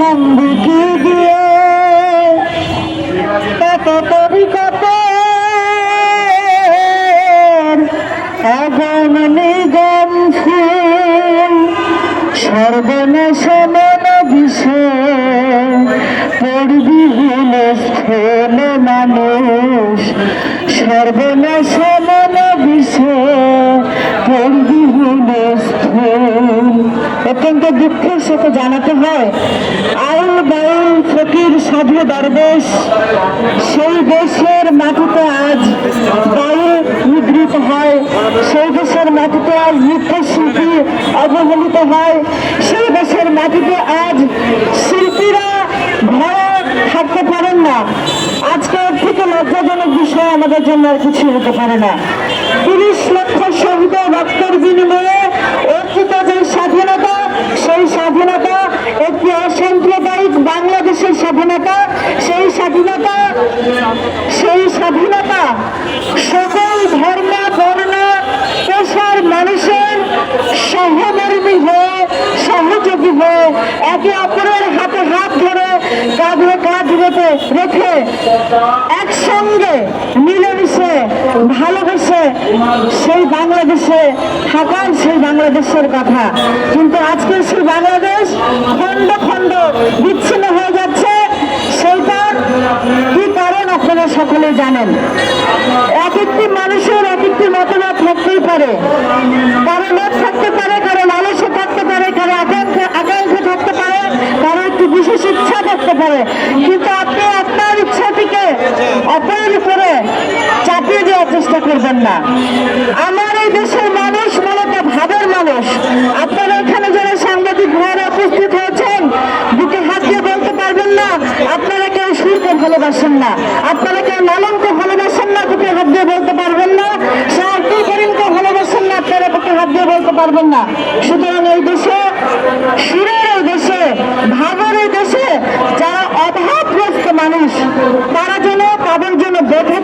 ভাঙবে কি দিয়ে কত তরিকত আগুন নিগম ফুল, সর্বনাশ মন বিষে পড়বি হলে স্থল মানুষ, সর্বনাশ মন বিষে পড়বি হলে অত্যন্ত দুঃখের সাথে জানাতে হয় আউল বাউল ফকির সাধু দরবেশ, সেই দেশের মাটিতে আজ বায়ু নিগৃহীত হয়, সেই দেশের মাটিতে আজ নৃত্যশিল্পী অবহেলিত হয়, সেই দেশের মাটিতে আজ শিল্পীরা ঘরে থাকতে পারেন না। আজকের থেকে লজ্জাজনক বিষয় আমাদের জন্য আর কিছু হতে পারে না। তিরিশ লক্ষ শহীদের রক্তের বিনিময়ে অর্জিত যে স্বাধীনতা সেই স্বাধীনতা একটি বাংলাদেশের স্বাধীনতা, সেই স্বাধীনতা সেই স্বাধীনতা সকল ধর্ম, বর্ণ, পেশার মানুষের সহমর্মী হয়ে, সহযোগী হয়ে একে অপরের হাতে হাত ধরে, কাঁধে কাঁধ রেখে রেখে একসঙ্গে মিলেমিশে ভালোবেসে সেই বাংলাদেশে থাকার সেই বাংলাদেশের কথা। কিন্তু আজকে সেই বাংলাদেশ খণ্ড খণ্ড বিচ্ছিন্ন হয়ে যাচ্ছে। সেইটার কি কারণ আপনারা সকলে জানেন। এক একটি মানুষের এক একটি মতামত থাকতেই পারে। কারও লোক থাকতে পারে, কারও লালসা থাকতে পারে, কারও আকাঙ্ক্ষা আকাঙ্ক্ষা থাকতে পারে, কারও একটি বিশেষ ইচ্ছা থাকতে পারে। কিন্তু আপনি আপনার ইচ্ছাটিকে অপরের উপরে চাপিয়ে দেওয়ার চেষ্টা করবেন না। আমার এই দেশের মানুষ মূলত ভাবের মানুষ আপনারা এখানে যারা সাংবাদিক ভাইরা উপস্থিত হয়েছেন বুকে হাত দিয়ে বলতে পারবেন না আপনারা কেউ সুরকে ভালোবাসেন না। আপনারা কেউ লালনকে ভালোবাসেন না, বুকে হাত দিয়ে বলতে পারবেন না। শাহ আব্দুল করিমকে ভালোবাসেন না, আপনারা বুকে হাত দিয়ে বলতে পারবেন না। সুতরাং এই দেশে, সুরের এই দেশে ভাবের এই দেশে যারা অভাবগ্রস্ত মানুষ, তারা যেন তাদের জন্য বেঁধে